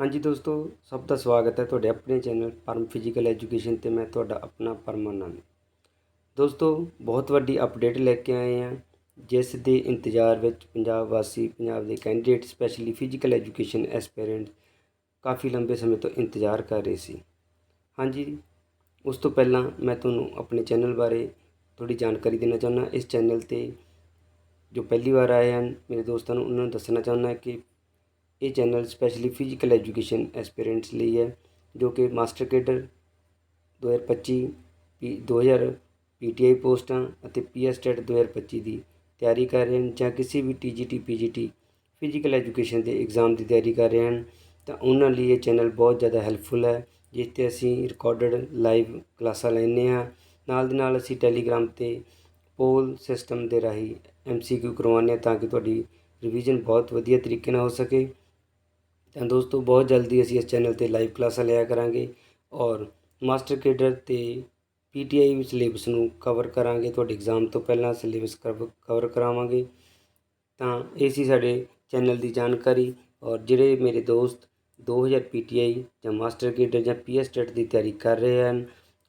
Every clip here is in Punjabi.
ਹਾਂਜੀ ਦੋਸਤੋ, ਸਭ ਦਾ ਸਵਾਗਤ ਹੈ ਤੁਹਾਡੇ ਆਪਣੇ ਚੈਨਲ ਪਰਮ ਫਿਜ਼ੀਕਲ ਐਜੂਕੇਸ਼ਨ ਤੇ ਮੈਂ ਤੁਹਾਡਾ ਆਪਣਾ ਪਰਮਾਨੰਦ ਦੋਸਤੋ, ਬਹੁਤ ਵੱਡੀ ਅਪਡੇਟ ਲੈ ਕੇ ਆਏ ਹਾਂ, ਜਿਸ ਦੇ ਇੰਤਜ਼ਾਰ ਵਿੱਚ ਪੰਜਾਬ ਵਾਸੀ, ਪੰਜਾਬ ਦੇ candidate, specially physical education aspirant ਕਾਫੀ ਲੰਬੇ ਸਮੇਂ ਤੋਂ ਇੰਤਜ਼ਾਰ ਕਰ ਰਹੇ ਸੀ। ਹਾਂਜੀ, ਉਸ ਤੋਂ ਪਹਿਲਾਂ ਮੈਂ ਤੁਹਾਨੂੰ ਆਪਣੇ ਚੈਨਲ ਬਾਰੇ ਥੋੜੀ ਜਾਣਕਾਰੀ ਦੇਣਾ ਚਾਹੁੰਦਾ। ਇਸ ਚੈਨਲ ਤੇ ਜੋ ਪਹਿਲੀ ਵਾਰ ਆਏ ਹਨ, ਮੇਰੇ ਦੋਸਤਾਂ ਨੂੰ ਉਹਨਾਂ ਨੂੰ ਦੱਸਣਾ ਚਾਹੁੰਦਾ ਕਿ ਇਹ channel specially physical education aspirants ਲਈ ਹੈ, ਜੋ ਕਿ ਮਾਸਟਰ ਕੇਡਰ 2025 ਪੀ 2000 ਪੀਟੀਆਈ ਪੋਸਟਾਂ ਅਤੇ ਪੀਐਸ ਟੈਟ 2025 ਦੀ ਤਿਆਰੀ ਕਰ ਰਹੇ ਹਨ ਜਾਂ ਕਿਸੇ ਵੀ ਟੀਜੀਟੀ ਪੀਜੀਟੀ ਫਿਜ਼ੀਕਲ ਐਜੂਕੇਸ਼ਨ ਦੇ ਐਗਜ਼ਾਮ ਦੀ ਤਿਆਰੀ ਕਰ ਰਹੇ ਹਨ, ਤਾਂ ਉਹਨਾਂ ਲਈ ਇਹ ਚੈਨਲ ਬਹੁਤ ਜ਼ਿਆਦਾ ਹੈਲਪਫੁਲ ਹੈ, ਜਿਸ ਤੇ ਅਸੀਂ ਰਿਕਾਰਡਡ ਲਾਈਵ ਕਲਾਸਾਂ ਲੈਂਦੇ ਹਾਂ। ਨਾਲ ਦੀ ਨਾਲ ਅਸੀਂ ਟੈਲੀਗ੍ਰਾਮ ਤੇ ਪੋਲ ਸਿਸਟਮ ਦੇ ਰਾਹੀਂ ਐਮਸੀਕਿਊ ਕਰਵਾਉਂਦੇ ਹਾਂ ਤਾਂ ਕਿ ਤੁਹਾਡੀ ਰਿਵੀਜ਼ਨ ਬਹੁਤ ਵਧੀਆ ਤਰੀਕੇ ਨਾਲ ਹੋ ਸਕੇ। ਤਾਂ ਦੋਸਤੋ ਬਹੁਤ ਜਲਦੀ ਅਸੀਂ ਇਸ ਚੈਨਲ ਤੇ ਲਾਈਵ ਕਲਾਸਾਂ ਲਿਆ ਕਰਾਂਗੇ ਔਰ ਮਾਸਟਰ ਕੇਡਰ ਤੇ ਪੀਟੀਆਈ ਸਿਲੇਬਸ ਨੂੰ ਕਵਰ ਕਰਾਂਗੇ। ਤੁਹਾਡੇ ਐਗਜ਼ਾਮ ਤੋਂ ਪਹਿਲਾਂ ਸਿਲੇਬਸ ਕਵਰ ਕਰਾਵਾਂਗੇ। ਤਾਂ ਇਹ ਸੀ ਸਾਡੇ ਚੈਨਲ ਦੀ ਜਾਣਕਾਰੀ ਔਰ ਜਿਹੜੇ ਮੇਰੇ ਦੋਸਤ 2000 ਪੀਟੀਆਈ ਜਾਂ ਮਾਸਟਰ ਕੇਡਰ ਜਾਂ ਪੀਐਸ ਟੈਟ ਦੀ ਤਿਆਰੀ ਕਰ ਰਹੇ ਹਨ,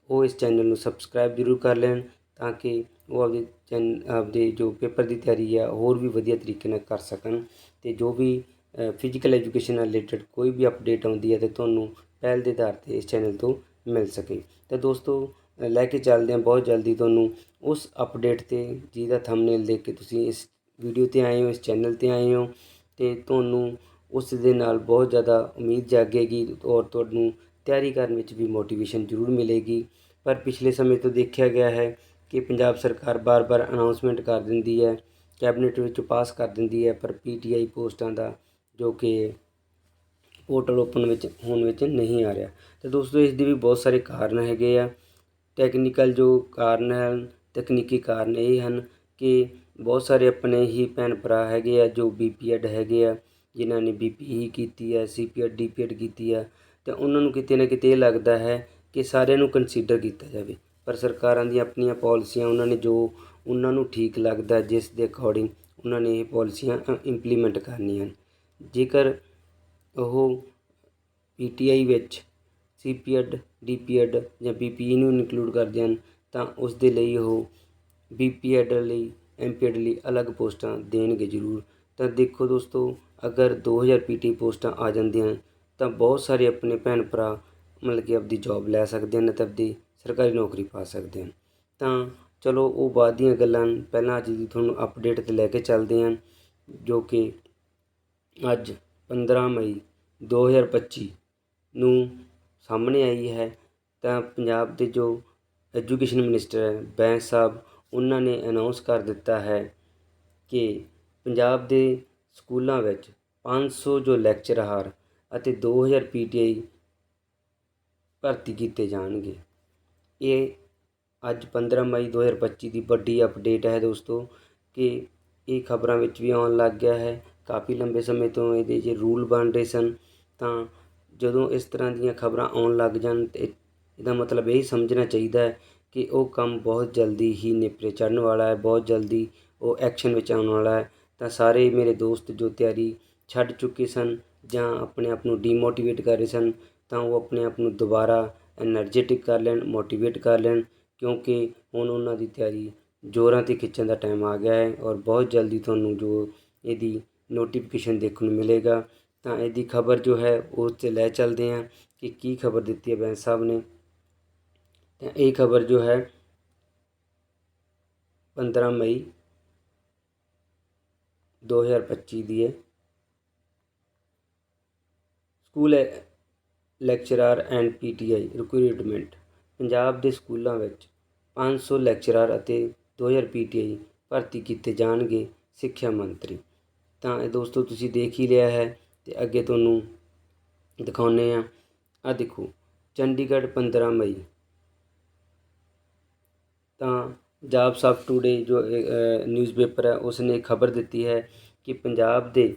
ਉਹ ਇਸ ਚੈਨਲ ਨੂੰ ਸਬਸਕ੍ਰਾਈਬ ਜ਼ਰੂਰ ਕਰ ਲੈਣ ਤਾਂ ਕਿ ਉਹ ਆਪਦੇ ਚੈਨ, ਆਪਦੇ ਜੋ ਪੇਪਰ ਦੀ ਤਿਆਰੀ ਆ, ਹੋਰ ਵੀ ਵਧੀਆ ਤਰੀਕੇ ਨਾਲ ਕਰ ਸਕਣ ਤੇ ਜੋ ਵੀ ਫਿਜ਼ੀਕਲ ਐਜੂਕੇਸ਼ਨ ਨਾਲ ਰਿਲੇਟਡ ਕੋਈ ਵੀ ਅਪਡੇਟ ਆਉਂਦੀ ਹੈ ਤੇ ਤੁਹਾਨੂੰ ਪਹਿਲ ਦੇ ਆਧਾਰ ਤੇ ਇਸ ਚੈਨਲ ਤੋਂ ਮਿਲ ਸਕੇ। ਤਾਂ ਦੋਸਤੋ, ਲੈ ਕੇ ਚੱਲਦੇ ਹਾਂ ਬਹੁਤ ਜਲਦੀ ਤੁਹਾਨੂੰ। ਉਸ ਅਪਡੇਟ ਤੇ ਜਿਹਦਾ ਥੰਬਨੇਲ ਦੇਖ ਕੇ ਤੁਸੀਂ ਇਸ ਵੀਡੀਓ ਤੇ ਆਏ ਹੋ, ਇਸ ਚੈਨਲ ਤੇ ਆਏ ਹੋ, ਤੇ ਤੁਹਾਨੂੰ ਉਸ ਦੇ ਨਾਲ ਬਹੁਤ ਜ਼ਿਆਦਾ ਉਮੀਦ ਜਾਗੇਗੀ ਔਰ ਤੁਹਾਨੂੰ ਤਿਆਰੀ ਕਰਨ ਵਿੱਚ ਵੀ ਮੋਟੀਵੇਸ਼ਨ ਜ਼ਰੂਰ ਮਿਲੇਗੀ। ਪਰ ਪਿਛਲੇ ਸਮੇਂ ਤੋਂ ਦੇਖਿਆ ਗਿਆ ਹੈ ਕਿ ਪੰਜਾਬ ਸਰਕਾਰ ਬਾਰ-ਬਾਰ ਅਨਾਉਂਸਮੈਂਟ ਕਰ ਦਿੰਦੀ ਹੈ ਕੈਬਨਿਟ ਵਿੱਚ ਪਾਸ ਕਰ ਦਿੰਦੀ ਹੈ, ਪਰ ਪੀਟੀਆਈ ਪੋਸਟਾਂ ਦਾ ਜੋ ਕਿ ਪੋਰਟਲ ਓਪਨ ਵਿੱਚ, ਹੋਣ ਵਿੱਚ ਨਹੀਂ ਆ ਰਿਹਾ। ਅਤੇ ਦੋਸਤੋ, ਇਸ ਦੇ ਵੀ ਬਹੁਤ ਸਾਰੇ ਕਾਰਨ ਹੈਗੇ ਆ। ਟੈਕਨੀਕਲ ਜੋ ਕਾਰਨ ਹਨ ਤਕਨੀਕੀ ਕਾਰਨ ਇਹ ਹਨ ਕਿ ਬਹੁਤ ਸਾਰੇ ਆਪਣੇ ਹੀ ਭੈਣ ਭਰਾ ਹੈਗੇ ਆ, ਜੋ ਬੀਪੀਐਡ ਹੈਗੇ ਆ, ਜਿਨ੍ਹਾਂ ਨੇ ਬੀਪੀਈ ਕੀਤੀ ਹੈ ਸੀਪੀਐਡ ਡੀਪੀਐਡ ਕੀਤੀ ਹੈ ਤੇ ਉਹਨਾਂ ਨੂੰ ਕਿਤੇ ਨਾ ਕਿਤੇ ਇਹ ਲੱਗਦਾ ਹੈ ਕਿ ਸਾਰਿਆਂ ਨੂੰ ਕੰਸੀਡਰ ਕੀਤਾ ਜਾਵੇ। ਪਰ ਸਰਕਾਰਾਂ ਦੀਆਂ ਆਪਣੀਆਂ ਪਾਲਿਸੀਆਂ ਉਹਨਾਂ ਨੇ ਜੋ ਉਹਨਾਂ ਨੂੰ ਠੀਕ ਲੱਗਦਾ, ਜਿਸ ਦੇ ਅਕੋਰਡਿੰਗ ਉਹਨਾਂ ਨੇ ਇਹ ਪਾਲਿਸੀਆਂ ਇੰਪਲੀਮੈਂਟ ਕਰਨੀਆਂ ਹਨ। ਜੇਕਰ ਉਹ ਪੀ ਟੀ ਆਈ ਵਿੱਚ ਸੀ ਪੀ ਐੱਡ, ਡੀ ਪੀ ਡੀਪੀਐਡ ਜਾਂ ਬੀ ਪੀ ਈ ਨੂੰ ਇਨਕਲੂਡ ਕਰਦੇ ਹਨ, ਤਾਂ ਉਸ ਦੇ ਲਈ ਉਹ ਬੀ ਪੀ ਐਡ ਲਈ ਐਮਪੀਐਡ ਲਈ ਅਲੱਗ ਪੋਸਟਾਂ ਦੇਣਗੇ ਜ਼ਰੂਰ। ਤਾਂ ਦੇਖੋ ਦੋਸਤੋ, ਅਗਰ ਦੋ ਹਜ਼ਾਰ 2000 ਪੀਟੀ ਪੋਸਟਾਂ ਆ ਜਾਂਦੀਆਂ, ਤਾਂ ਬਹੁਤ ਸਾਰੇ ਆਪਣੇ ਭੈਣ ਭਰਾ ਮਤਲਬ ਕਿ ਆਪਦੀ ਜੌਬ ਲੈ ਸਕਦੇ ਹਨ ਅਤੇ ਆਪਦੀ ਸਰਕਾਰੀ ਨੌਕਰੀ ਪਾ ਸਕਦੇ ਹਨ। ਤਾਂ ਚਲੋ ਉਹ ਬਾਅਦ ਦੀਆਂ ਗੱਲਾਂ ਪਹਿਲਾਂ ਅੱਜ ਦੀ ਤੁਹਾਨੂੰ ਅਪਡੇਟ ਤੇ ਲੈ ਕੇ ਚੱਲਦੇ ਹਨ ਜੋ ਕਿ ਅੱਜ 15 ਮਈ 2025 ਨੂੰ ਸਾਹਮਣੇ ਆਈ ਹੈ, ਤਾਂ ਪੰਜਾਬ ਦੇ ਜੋ ਐਜੂਕੇਸ਼ਨ ਮਿਨਿਸਟਰ ਹੈ ਬੈਂਸ ਸਾਹਿਬ, ਉਹਨਾਂ ਨੇ ਅਨਾਊਂਸ ਕਰ ਦਿੱਤਾ ਹੈ ਕਿ ਪੰਜਾਬ ਦੇ ਸਕੂਲਾਂ ਵਿੱਚ ਪੰਜ ਸੌ ਜੋ ਲੈਕਚਰਾਰ ਅਤੇ ਦੋ ਹਜ਼ਾਰ ਪੀ ਟੀ ਆਈ ਭਰਤੀ ਕੀਤੇ ਜਾਣਗੇ। ਇਹ ਅੱਜ 15 ਮਈ 2025 ਦੀ ਵੱਡੀ ਅਪਡੇਟ ਹੈ ਦੋਸਤੋ, ਕਿ ਇਹ ਖਬਰਾਂ ਵਿੱਚ ਵੀ ਆਉਣ ਲੱਗ ਗਿਆ ਹੈ। ਕਾਫੀ ਲੰਬੇ ਸਮੇਂ ਤੋਂ ਇਹਦੇ ਜੇ ਰੂਲ ਬਣ ਰਹੇ ਸਨ, ਤਾਂ ਜਦੋਂ ਇਸ ਤਰ੍ਹਾਂ ਦੀਆਂ ਖਬਰਾਂ ਆਉਣ ਲੱਗ ਜਾਣ ਤੇ ਇਹਦਾ ਮਤਲਬ ਇਹ ਸਮਝਣਾ ਚਾਹੀਦਾ ਹੈ ਕਿ ਉਹ ਕੰਮ ਬਹੁਤ ਜਲਦੀ ਹੀ ਨੇਪਰੇ ਚੜ੍ਹਨ ਵਾਲਾ ਹੈ, ਬਹੁਤ ਜਲਦੀ ਉਹ ਐਕਸ਼ਨ ਵਿੱਚ ਆਉਣ ਵਾਲਾ ਹੈ। ਤਾਂ ਸਾਰੇ ਮੇਰੇ ਦੋਸਤ ਜੋ ਤਿਆਰੀ ਛੱਡ ਚੁੱਕੇ ਸਨ ਜਾਂ ਆਪਣੇ ਆਪ ਨੂੰ ਡੀਮੋਟੀਵੇਟ ਕਰ ਰਹੇ ਸਨ, ਤਾਂ ਉਹ ਆਪਣੇ ਆਪ ਨੂੰ ਦੁਬਾਰਾ એનર્ਜੈਟਿਕ ਕਰ ਲੈਣ ਮੋਟੀਵੇਟ ਕਰ ਲੈਣ, ਕਿਉਂਕਿ ਹੁਣ ਉਹਨਾਂ ਦੀ ਤਿਆਰੀ ਜ਼ੋਰਾਂ 'ਤੇ ਖਿੱਚਣ ਦਾ ਟਾਈਮ ਆ ਗਿਆ ਹੈ ਔਰ ਬਹੁਤ ਜਲਦੀ ਤੁਹਾਨੂੰ ਜੋ ਇਹਦੀ ਨੋਟੀਫਿਕੇਸ਼ਨ ਦੇਖਣ ਨੂੰ ਮਿਲੇਗਾ। ਤਾਂ ਇਹਦੀ ਖਬਰ ਜੋ ਹੈ, ਉਸ ਤੇ ਲੈ ਚੱਲਦੇ ਹਾਂ ਕਿ ਕੀ ਖਬਰ ਦਿੱਤੀ ਹੈ ਬੈਂਸ ਸਾਹਿਬ ਨੇ। ਤਾਂ ਇਹ ਖਬਰ ਜੋ ਹੈ 15 ਮਈ 2025 ਦੀ ਹੈ। School lecturer and PTI recruitment Punjab ਦੇ ਸਕੂਲਾਂ ਵਿੱਚ 500 ਲੈਕਚਰਰ ਅਤੇ 2000 ਪੀਟੀਆਈ ਭਰਤੀ ਕੀਤੇ ਜਾਣਗੇ ਸਿੱਖਿਆ ਮੰਤਰੀ। ਤਾਂ ਇਹ ਦੋਸਤੋ ਤੁਸੀਂ ਦੇਖ ਹੀ ਲਿਆ ਹੈ ਅਤੇ ਅੱਗੇ ਤੁਹਾਨੂੰ ਦਿਖਾਉਂਦੇ ਆ ਆ ਦੇਖੋ, ਚੰਡੀਗੜ੍ਹ 15 ਮਈ। ਤਾਂ ਪੰਜਾਬ ਸਾਫ਼ ਟੂਡੇ ਜੋ ਨਿਊਜ਼ਪੇਪਰ ਹੈ ਉਸ ਨੇ ਖਬਰ ਦਿੱਤੀ ਹੈ ਕਿ ਪੰਜਾਬ ਦੇ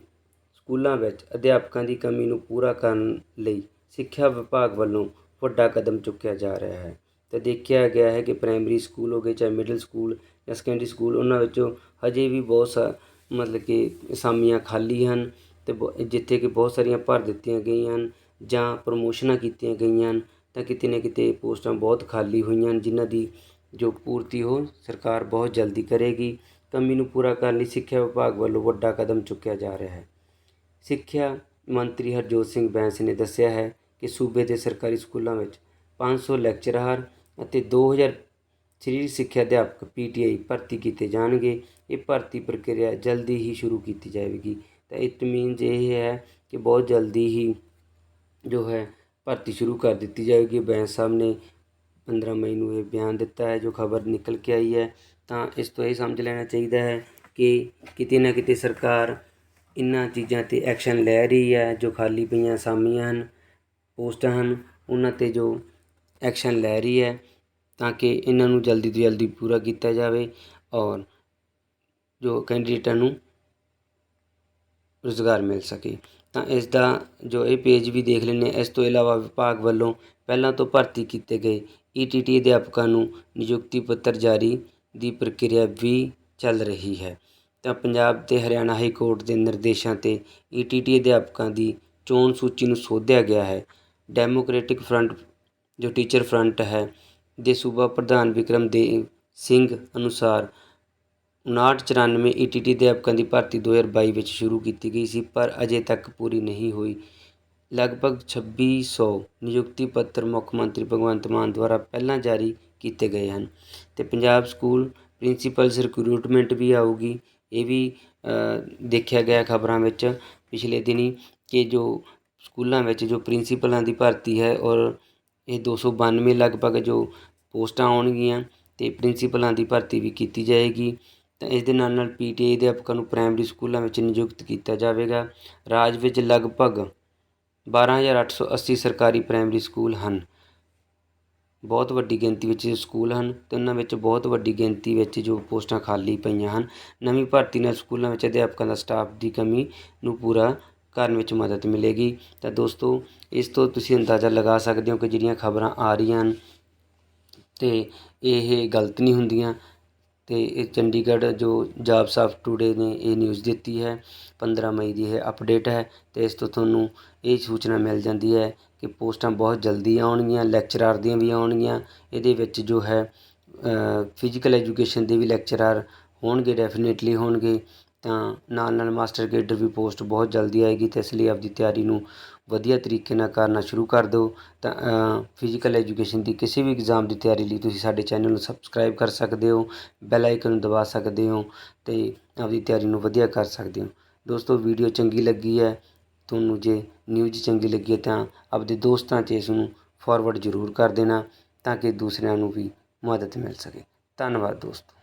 ਸਕੂਲਾਂ ਵਿੱਚ ਅਧਿਆਪਕਾਂ ਦੀ ਕਮੀ ਨੂੰ ਪੂਰਾ ਕਰਨ ਲਈ ਸਿੱਖਿਆ ਵਿਭਾਗ ਵੱਲੋਂ ਵੱਡਾ ਕਦਮ ਚੁੱਕਿਆ ਜਾ ਰਿਹਾ ਹੈ। ਤੇ ਦੇਖਿਆ ਗਿਆ ਹੈ ਕਿ ਪ੍ਰਾਇਮਰੀ ਸਕੂਲ ਹੋ ਗਏ, ਚਾਹੇ ਮਿਡਲ ਸਕੂਲ ਜਾਂ ਸੈਕੰਡਰੀ ਸਕੂਲ ਉਹਨਾਂ ਵਿੱਚੋਂ ਹਜੇ ਵੀ ਬਹੁਤ ਸਾ ਮਤਲਬ ਕਿ ਅਸਾਮੀਆਂ ਖਾਲੀ ਹਨ ਅਤੇ ਬ- ਜਿੱਥੇ ਕਿ ਬਹੁਤ ਸਾਰੀਆਂ ਭਰ ਦਿੱਤੀਆਂ ਗਈਆਂ ਹਨ ਜਾਂ ਪ੍ਰਮੋਸ਼ਨਾਂ ਕੀਤੀਆਂ ਗਈਆਂ ਹਨ ਤਾਂ ਕਿਤੇ ਨਾ ਕਿਤੇ ਪੋਸਟਾਂ ਬਹੁਤ ਖਾਲੀ ਹੋਈਆਂ ਹਨ, ਜਿਨ੍ਹਾਂ ਦੀ ਜੋ ਪੂਰਤੀ ਉਹ ਸਰਕਾਰ ਬਹੁਤ ਜਲਦੀ ਕਰੇਗੀ। ਕਮੀ ਨੂੰ ਪੂਰਾ ਕਰਨ ਲਈ ਸਿੱਖਿਆ ਵਿਭਾਗ ਵੱਲੋਂ ਵੱਡਾ ਕਦਮ ਚੁੱਕਿਆ ਜਾ ਰਿਹਾ ਹੈ। ਸਿੱਖਿਆ ਮੰਤਰੀ ਹਰਜੋਤ ਸਿੰਘ ਬੈਂਸ ਨੇ ਦੱਸਿਆ ਹੈ ਕਿ ਸੂਬੇ ਦੇ ਸਰਕਾਰੀ ਸਕੂਲਾਂ ਵਿੱਚ 500 ਲੈਕਚਰਾਰ ਅਤੇ 2000 ਸਰੀਰਕ ਸਿੱਖਿਆ ਅਧਿਆਪਕ ਪੀਟੀਆਈ ਭਰਤੀ ਕੀਤੇ ਜਾਣਗੇ ਇਹ ਭਰਤੀ ਪ੍ਰਕਿਰਿਆ ਜਲਦੀ ਹੀ ਸ਼ੁਰੂ ਕੀਤੀ ਜਾਵੇਗੀ। ਤਾਂ ਇਟ ਮੀਨਸ ਇਹ ਹੈ ਕਿ ਬਹੁਤ ਜਲਦੀ ਹੀ ਜੋ ਹੈ ਭਰਤੀ ਸ਼ੁਰੂ ਕਰ ਦਿੱਤੀ ਜਾਵੇਗੀ। ਬੈਂਸ ਸਾਹਿਬ ਨੇ 15 ਮਈ ਨੂੰ ਇਹ ਬਿਆਨ ਦਿੱਤਾ ਹੈ, ਜੋ ਖਬਰ ਨਿਕਲ ਕੇ ਆਈ ਹੈ। ਤਾਂ ਇਸ ਤੋਂ ਇਹ ਸਮਝ ਲੈਣਾ ਚਾਹੀਦਾ ਹੈ ਕਿ ਕਿਤੇ ਨਾ ਕਿਤੇ ਸਰਕਾਰ ਇਨ੍ਹਾਂ ਚੀਜ਼ਾਂ ਤੇ ਐਕਸ਼ਨ ਲੈ ਰਹੀ ਹੈ, ਜੋ ਖਾਲੀ ਪਈਆਂ ਅਸਾਮੀਆਂ ਹਨ, ਪੋਸਟਾਂ ਹਨ ਉਹਨਾਂ ਤੇ ਜੋ ਐਕਸ਼ਨ ਲੈ ਰਹੀ ਹੈ, ਤਾਂ ਕਿ ਇਹਨਾਂ ਨੂੰ ਜਲਦੀ ਤੋਂ ਜਲਦੀ ਪੂਰਾ ਕੀਤਾ ਜਾਵੇ। ਔਰ ਜੋ ਕੈਂਡੀਡੇਟਾਂ ਨੂੰ ਰੁਜ਼ਗਾਰ ਮਿਲ ਸਕੇ। ਤਾਂ ਇਸ ਦਾ ਜੋ ਇਹ ਪੇਜ ਵੀ ਦੇਖ ਲੈਂਦੇ ਹਾਂ, ਇਸ ਤੋਂ ਇਲਾਵਾ ਵਿਭਾਗ ਵੱਲੋਂ ਪਹਿਲਾਂ ਤੋਂ ਭਰਤੀ ਕੀਤੇ ਗਏ ਈਟੀਟੀ ਅਧਿਆਪਕਾਂ ਨੂੰ ਨਿਯੁਕਤੀ ਪੱਤਰ ਜਾਰੀ ਦੀ ਪ੍ਰਕਿਰਿਆ ਵੀ ਚੱਲ ਰਹੀ ਹੈ। ਤਾਂ ਪੰਜਾਬ ਤੇ ਹਰਿਆਣਾ ਹਾਈ ਕੋਰਟ ਦੇ ਨਿਰਦੇਸ਼ਾਂ ਤੇ ਈਟੀਟੀ ਅਧਿਆਪਕਾਂ ਦੀ ਚੋਣ ਸੂਚੀ ਨੂੰ ਸੋਧਿਆ ਗਿਆ ਹੈ। ਡੈਮੋਕ੍ਰੈਟਿਕ ਫਰੰਟ ਜੋ ਟੀਚਰ ਫਰੰਟ ਹੈ, ਦੇ ਸੂਬਾ ਪ੍ਰਧਾਨ ਵਿਕਰਮ ਦੇਵ ਸਿੰਘ ਅਨੁਸਾਰ ਉਨਾਹਠ ਚੁਰਾਨਵੇਂ ਈ ਟੀ ਟੀ ਅਧਿਆਪਕਾਂ ਦੀ ਭਰਤੀ 2022 ਵਿੱਚ ਸ਼ੁਰੂ ਕੀਤੀ ਗਈ ਸੀ, ਪਰ ਅਜੇ ਤੱਕ ਪੂਰੀ ਨਹੀਂ ਹੋਈ। ਲਗਭਗ ਛੱਬੀ ਸੌ ਨਿਯੁਕਤੀ ਪੱਤਰ ਮੁੱਖ ਮੰਤਰੀ ਭਗਵੰਤ ਮਾਨ ਦੁਆਰਾ ਪਹਿਲਾਂ ਜਾਰੀ ਕੀਤੇ ਗਏ ਹਨ ਅਤੇ ਪੰਜਾਬ ਸਕੂਲ ਪ੍ਰਿੰਸੀਪਲਸ ਰਿਕਰੂਟਮੈਂਟ ਵੀ ਆਊਗੀ। ਇਹ ਵੀ ਦੇਖਿਆ ਗਿਆ ਖਬਰਾਂ ਵਿੱਚ ਪਿਛਲੇ ਦਿਨੀਂ ਕਿ ਜੋ ਸਕੂਲਾਂ ਵਿੱਚ ਜੋ ਪ੍ਰਿੰਸੀਪਲਾਂ ਦੀ ਭਰਤੀ ਹੈ ਔਰ ਇਹ 292 ਲਗਭਗ ਜੋ ਪੋਸਟਾਂ ਆਉਣਗੀਆਂ ਅਤੇ ਪ੍ਰਿੰਸੀਪਲਾਂ ਦੀ ਭਰਤੀ ਵੀ ਕੀਤੀ ਜਾਏਗੀ। ਤਾਂ ਇਸ ਦੇ ਨਾਲ ਨਾਲ ਪੀ ਟੀ ਆਈ ਅਧਿਆਪਕਾਂ ਨੂੰ ਪ੍ਰਾਇਮਰੀ ਸਕੂਲਾਂ ਵਿੱਚ ਨਿਯੁਕਤ ਕੀਤਾ ਜਾਵੇਗਾ। ਰਾਜ ਵਿੱਚ ਲਗਭਗ 12880 ਸਰਕਾਰੀ ਪ੍ਰਾਇਮਰੀ ਸਕੂਲ ਹਨ। ਬਹੁਤ ਵੱਡੀ ਗਿਣਤੀ ਵਿੱਚ ਸਕੂਲ ਹਨ ਅਤੇ ਉਹਨਾਂ ਵਿੱਚ ਬਹੁਤ ਵੱਡੀ ਗਿਣਤੀ ਵਿੱਚ ਜੋ ਪੋਸਟਾਂ ਖਾਲੀ ਪਈਆਂ ਹਨ। ਨਵੀਂ ਭਰਤੀ ਨਾਲ ਸਕੂਲਾਂ ਵਿੱਚ ਅਧਿਆਪਕਾਂ ਦਾ ਸਟਾਫ ਦੀ ਕਮੀ ਨੂੰ ਪੂਰਾ ਕਰਨ ਵਿੱਚ ਮਦਦ ਮਿਲੇਗੀ। ਤਾਂ ਦੋਸਤੋ, ਇਸ ਤੋਂ ਤੁਸੀਂ ਅੰਦਾਜ਼ਾ ਲਗਾ ਸਕਦੇ ਹੋ ਕਿ ਜਿਹੜੀਆਂ ਖਬਰਾਂ ਆ ਰਹੀਆਂ ਹਨ ਅਤੇ ਇਹ ਗਲਤ ਨਹੀਂ ਹੁੰਦੀਆਂ। ਅਤੇ ਇਹ ਚੰਡੀਗੜ੍ਹ ਜੋ ਜਾਬਸ ਆਫ ਟੂਡੇ ਨੇ ਇਹ ਨਿਊਜ਼ ਦਿੱਤੀ ਹੈ 15 ਮਈ ਦੀ ਇਹ ਅਪਡੇਟ ਹੈ ਅਤੇ ਇਸ ਤੋਂ ਤੁਹਾਨੂੰ ਇਹ ਸੂਚਨਾ ਮਿਲ ਜਾਂਦੀ ਹੈ ਕਿ ਪੋਸਟਾਂ ਬਹੁਤ ਜਲਦੀ ਆਉਣਗੀਆਂ ਲੈਕਚਰਾਰ ਦੀਆਂ ਵੀ ਆਉਣਗੀਆਂ, ਇਹਦੇ ਵਿੱਚ ਜੋ ਹੈ ਫਿਜ਼ੀਕਲ ਐਜੂਕੇਸ਼ਨ ਦੇ ਵੀ ਲੈਕਚਰਾਰ ਹੋਣਗੇ ਡੈਫੀਨੇਟਲੀ ਹੋਣਗੇ ਤਾਂ ਨਾਲ ਨਾਲ ਮਾਸਟਰ ਗ੍ਰੇਡਰ ਵੀ ਪੋਸਟ ਬਹੁਤ ਜਲਦੀ ਆਏਗੀ ਅਤੇ ਇਸ ਲਈ ਆਪਦੀ ਤਿਆਰੀ ਨੂੰ ਵਧੀਆ ਤਰੀਕੇ ਨਾਲ ਕਰਨਾ ਸ਼ੁਰੂ ਕਰ ਦਿਓ। ਤਾਂ ਫਿਜ਼ੀਕਲ ਐਜੂਕੇਸ਼ਨ ਦੀ ਕਿਸੇ ਵੀ ਇਗਜ਼ਾਮ ਦੀ ਤਿਆਰੀ ਲਈ ਤੁਸੀਂ ਸਾਡੇ ਚੈਨਲ ਨੂੰ ਸਬਸਕ੍ਰਾਈਬ ਕਰ ਸਕਦੇ ਹੋ ਬੈਲ ਆਈਕਨ ਨੂੰ ਦਬਾ ਸਕਦੇ ਹੋ ਅਤੇ ਆਪਦੀ ਤਿਆਰੀ ਨੂੰ ਵਧੀਆ ਕਰ ਸਕਦੇ ਹੋ। ਦੋਸਤੋ ਵੀਡੀਓ ਚੰਗੀ ਲੱਗੀ ਹੈ, ਤੁਹਾਨੂੰ ਜੇ ਨਿਊਜ਼ ਚੰਗੀ ਲੱਗੀ ਹੈ ਤਾਂ ਆਪਦੇ ਦੋਸਤਾਂ 'ਚ ਇਸ ਨੂੰ ਫਾਰਵਰਡ ਜ਼ਰੂਰ ਕਰ ਦੇਣਾ ਤਾਂ ਕਿ ਦੂਸਰਿਆਂ ਨੂੰ ਵੀ ਮਦਦ ਮਿਲ ਸਕੇ। ਧੰਨਵਾਦ ਦੋਸਤੋ।